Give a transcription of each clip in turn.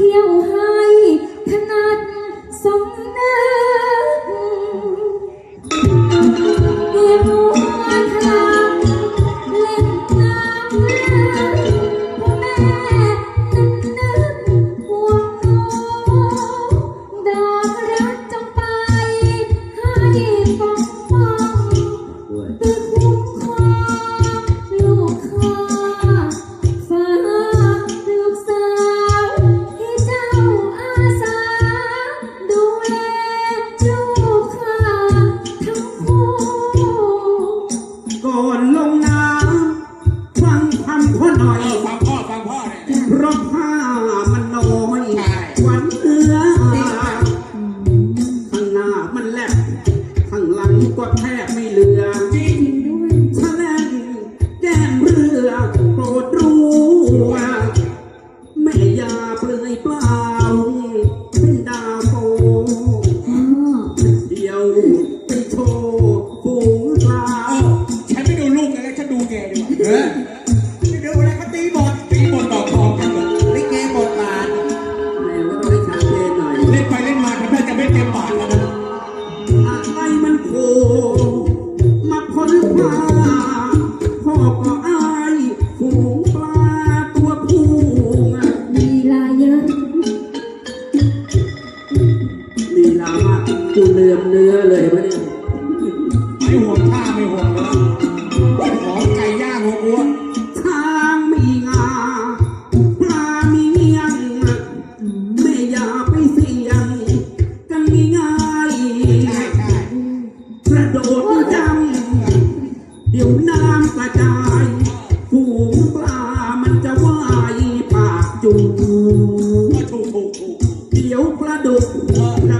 เที่ยวหา ลือมเนื้อเลยวะเนี่ยไม่ห่วงท่าไม่ห่วงเลยของไก่ย่างหัวอ้วนช้างมีงาปลามีเงียงไม่อย่าไปเสี่ยงกันง่ายใช่ใช่ๆกระโดดจังเดี๋ยวน้ำกระจายฝูงปลามันจะว่ายปากจูงก็ถูกถูกถูกเดี๋ยวปลาดุกกระ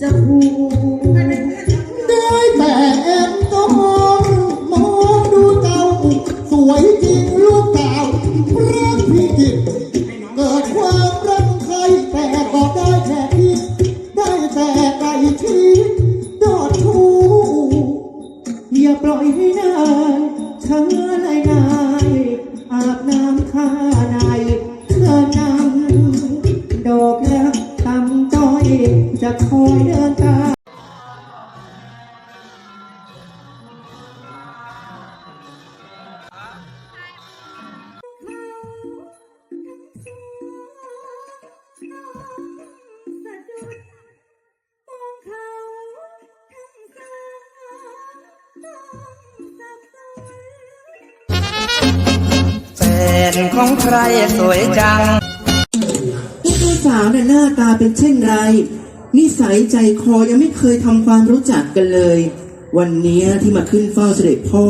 จะพูดได้แต่แอบต้องมองดูเจ้าสวยจริงลูกเต่ารักพี่จิตเกิดความรักใครแต่ก็ได้แค่คิดได้แต่ไก่ชีดอดทูอย่าปล่อยให้นายเธอในนายอาบน้ำท่านเธ จะคอยเดินตามแฟนของใครสวยจังพวกเจ้าสาวเนี่ยหน้าตาเป็นเช่นไร นิสัยใจคอยังไม่เคยทำความรู้จักกันเลย วันนี้ที่มาขึ้นเฝ้าเสด็จพ่อ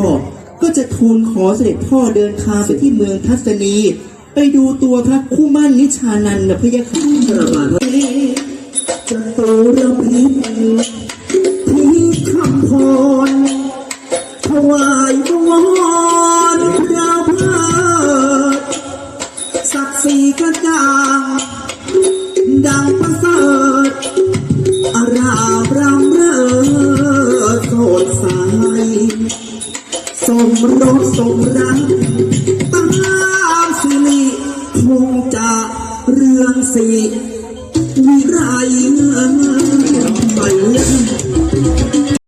ก็จะทูลขอเสด็จพ่อเดินทางไปที่เมืองทัศนี ไปดูตัวพระคู่มั่นนิชานันนะพะยะค่ะประมาณว่าจะตูระพิษที่คำพรถวายบว งจะเรืองสีวิไรเงินไป